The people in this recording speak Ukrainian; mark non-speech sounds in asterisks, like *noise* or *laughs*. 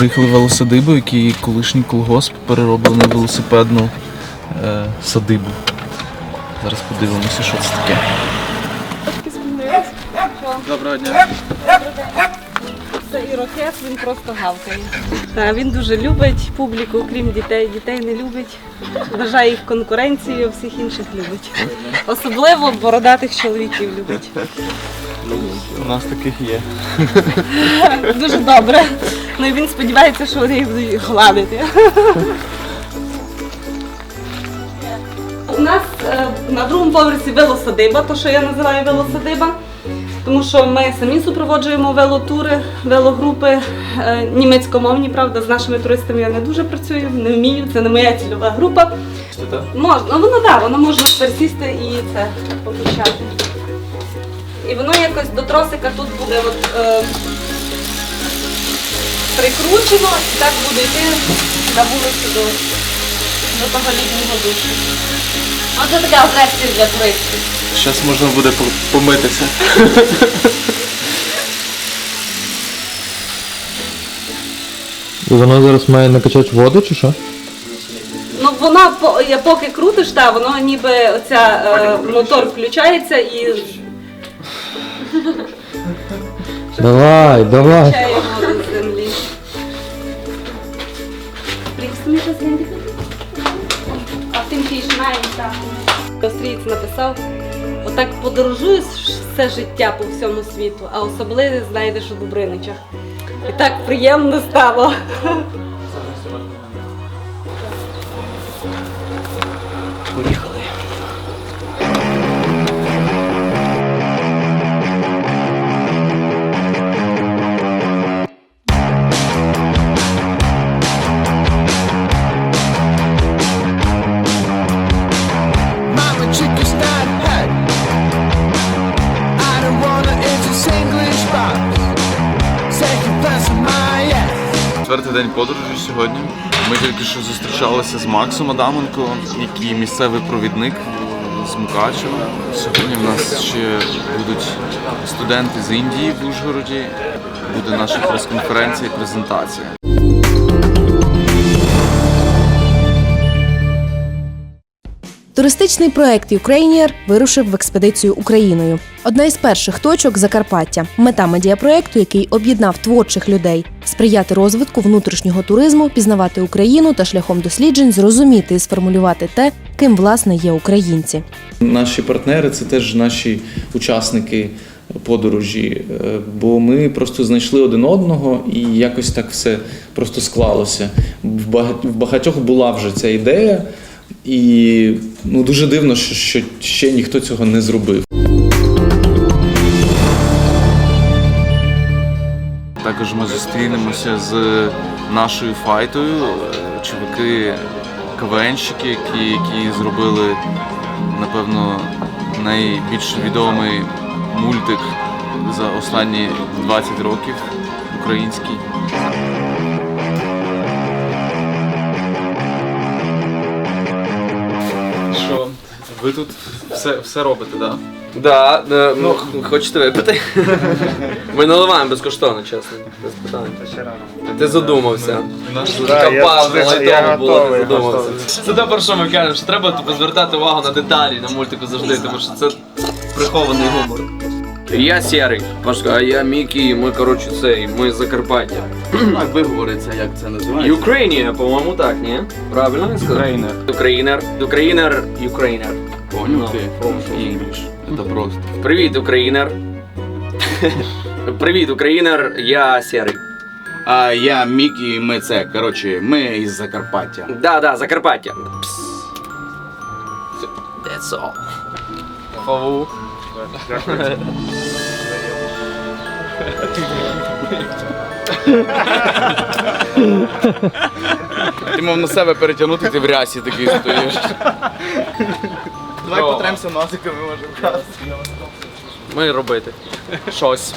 Приїхали в велосадибу, який колишній колгосп перероблений на велосипедну е, садибу. Зараз подивимося, що це таке. Доброго дня. Це ірокез, він просто гавкає. Він дуже любить публіку, крім дітей. Дітей не любить. Вважає їх конкуренцією, всіх інших любить. Особливо бородатих чоловіків любить. У нас таких є. Дуже добре. Ну і він сподівається, що вони їх будуть гладити. У нас е, на другому поверсі велосадиба, то що я називаю велосадиба. Тому що ми самі супроводжуємо велотури, велогрупи е, німецькомовні, правда, з нашими туристами я не дуже працюю, не вмію, це не моя цільова група. Можна, ну воно так, воно можна пересісти і це покричати. І воно якось до тросика тут буде от, е, прикручено, і так буде йти на вулицю до, до того літнього душу. Оце така атракція для туристів. Зараз можна буде помитися. І воно зараз має накачати воду чи що? Ну вона я поки крутиш, та воно ніби оця е, мотор включається і Давай, давай. качає воду з землі. Bringst dem Tisch, nein, так. Австрієць написав, отак подорожуєш все життя по всьому світу, а особливо знайдеш у Дубриничах. І так приємно стало. Поїхали. Четвертий день подорожі сьогодні. Ми тільки що зустрічалися з Максом Адаменко, який місцевий провідник з Мукачева. Сьогодні в нас ще будуть студенти з Індії в Ужгороді. Буде наша прес-конференція і презентація. Туристичний проект Ukrainier вирушив в експедицію Україною. Одна із перших точок Закарпаття. Мета медіапроекту, який об'єднав творчих людей, сприяти розвитку внутрішнього туризму, пізнавати Україну та шляхом досліджень зрозуміти і сформулювати те, ким власне є українці. Наші партнери це теж наші учасники подорожі, е, бо ми просто знайшли один одного і якось так все просто склалося. В бага- в багатьох була вже ця ідея, і ну, дуже дивно, що ще ніхто цього не зробив. Також ми зустрінемося з нашою файтою, е, чуваки КВНщики, які, які зробили, напевно, найбільш відомий мультик за останні 20 років український. Що, ви тут все, все робите, так? Да, да ну, хочете випити? *laughs* Ми наливаємо безкоштовно, чесно. Без питань. Ти задумався. Така пауза лайтова була, ти задумався. Це те, про що ми кажемо, що треба типу, звертати увагу на деталі на мультику завжди, тому що це прихований гумор. Я Сірий, Пашка, а я Мікі, ми, коротше, цей, ми з Закарпаття. Як виговориться, як це називається? Українія, по-моєму, так, ні? Правильно я сказав? Українер. Українер. Українер, Українер. Понял ти? Ну, English. Это просто. Привіт, Українер. Привіт, Українер, я Серий. А я Мікі, ми це, коротше, ми із Закарпаття. Да, да, Закарпаття. Пс. That's all. Фау. Ти мав на себе перетягнути, ти в рясі такий стоїш. Давай потремся носиками, може. Ми робити. Щось.